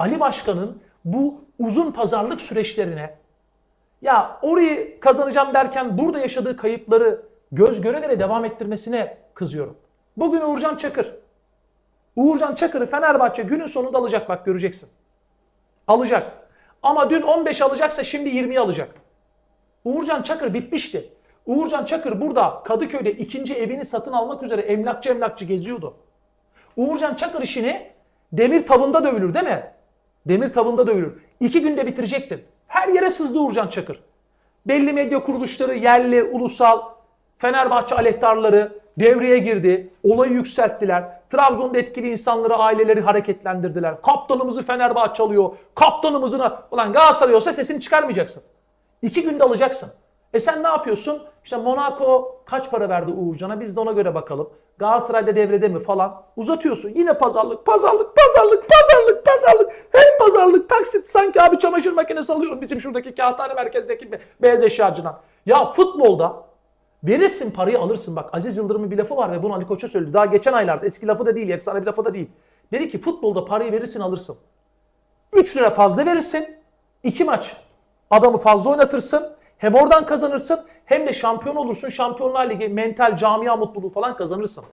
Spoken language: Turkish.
Ali Başkan'ın bu uzun pazarlık süreçlerine ya orayı kazanacağım derken burada yaşadığı kayıpları göz göre göre devam ettirmesine kızıyorum. Bugün Uğurcan Çakır. Uğurcan Çakır'ı Fenerbahçe günün sonunda alacak bak göreceksin. Alacak. Ama dün 15 alacaksa şimdi 20'yi alacak. Uğurcan Çakır bitmişti. Uğurcan Çakır burada Kadıköy'de ikinci evini satın almak üzere emlakçı emlakçı geziyordu. Uğurcan Çakır işini demir tavında dövülür değil mi? Demir tavında dövülür. İki günde bitirecektin. Her yere sızdı Uğurcan Çakır. Belli medya kuruluşları, yerli, ulusal, Fenerbahçe aleyhtarları devreye girdi. Olayı yükselttiler. Trabzon'da etkili insanları, aileleri hareketlendirdiler. Kaptanımızı Fenerbahçe alıyor. Kaptanımızına... Ulan Galatasaray olsa sesini çıkarmayacaksın. İki günde alacaksın. E sen ne yapıyorsun? İşte Monaco kaç para verdi Uğurcan'a? Biz de ona göre bakalım. Galatasaray'da devrede mi falan. Uzatıyorsun. Yine pazarlık, pazarlık, pazarlık, pazarlık, pazarlık. Taksit sanki abi çamaşır makinesi alıyorum bizim şuradaki kağıthane merkezdeki be- beyaz eşyacıdan. Ya futbolda verirsin parayı alırsın. Bak Aziz Yıldırım'ın bir lafı var ve bunu Ali Koç'a söyledi. Daha geçen aylarda eski lafı da değil, efsane bir lafı da değil. Dedi ki futbolda parayı verirsin alırsın. 3 lira fazla verirsin. 2 maç adamı fazla oynatırsın. Hem oradan kazanırsın hem de şampiyon olursun. Şampiyonlar Ligi mental camia mutluluğu falan kazanırsın.